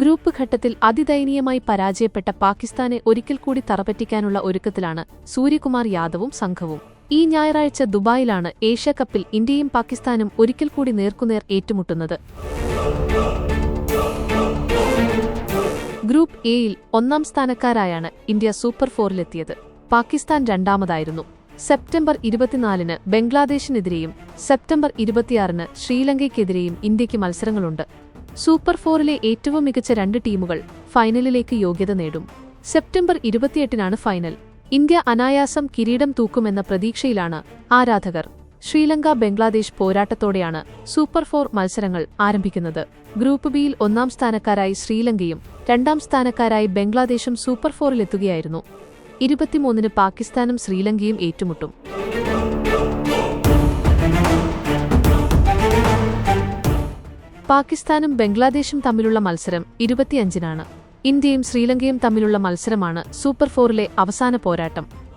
Group ഘട്ടത്തിൽ അതിദയനീയമായി പരാജയപ്പെട്ട പാകിസ്ഥാനെ ഒരിക്കൽ കൂടി തറപറ്റിക്കാനുള്ള ഒരുക്കത്തിലാണ് സൂര്യകുമാർ യാദവും സംഘവും. ഈ ഞായറാഴ്ച ദുബായിലാണ് ഏഷ്യാകപ്പിൽ ഇന്ത്യയും പാകിസ്ഥാനും ഒരിക്കൽ കൂടി നേർക്കുനേർ ഏറ്റുമുട്ടുന്നത്. ഗ്രൂപ്പ് എയിൽ ഒന്നാം സ്ഥാനക്കാരായാണ് ഇന്ത്യ സൂപ്പർ ഫോറിലെത്തിയത്. പാകിസ്ഥാൻ രണ്ടാമതായിരുന്നു. സെപ്റ്റംബർ ഇരുപത്തിനാലിന് ബംഗ്ലാദേശിനെതിരെയും സെപ്റ്റംബർ ഇരുപത്തിയാറിന് ശ്രീലങ്കയ്ക്കെതിരെയും ഇന്ത്യയ്ക്ക് മത്സരങ്ങളുണ്ട്. സൂപ്പർ ഫോറിലെ ഏറ്റവും മികച്ച രണ്ട് ടീമുകൾ ഫൈനലിലേക്ക് യോഗ്യത നേടും. September ഇരുപത്തിയെട്ടിനാണ് final. ഇന്ത്യ അനായാസം കിരീടം തൂക്കുമെന്ന പ്രതീക്ഷയിലാണ് ആരാധകർ. ശ്രീലങ്ക ബംഗ്ലാദേശ് പോരാട്ടത്തോടെയാണ് സൂപ്പർ ഫോർ മത്സരങ്ങൾ ആരംഭിക്കുന്നത്. ഗ്രൂപ്പ് ബിയിൽ ഒന്നാം സ്ഥാനക്കാരായി ശ്രീലങ്കയും രണ്ടാം സ്ഥാനക്കാരായി ബംഗ്ലാദേശും സൂപ്പർ ഫോറിലെത്തുകയായിരുന്നു. ഇരുപത്തിമൂന്നിന് പാകിസ്ഥാനും ശ്രീലങ്കയും ഏറ്റുമുട്ടും. പാകിസ്ഥാനും ബംഗ്ലാദേശും തമ്മിലുള്ള മത്സരം ഇരുപത്തിയഞ്ചിനാണ്. ഇന്ത്യയും ശ്രീലങ്കയും തമ്മിലുള്ള മത്സരമാണ് സൂപ്പർ ഫോറിലെ അവസാന പോരാട്ടം.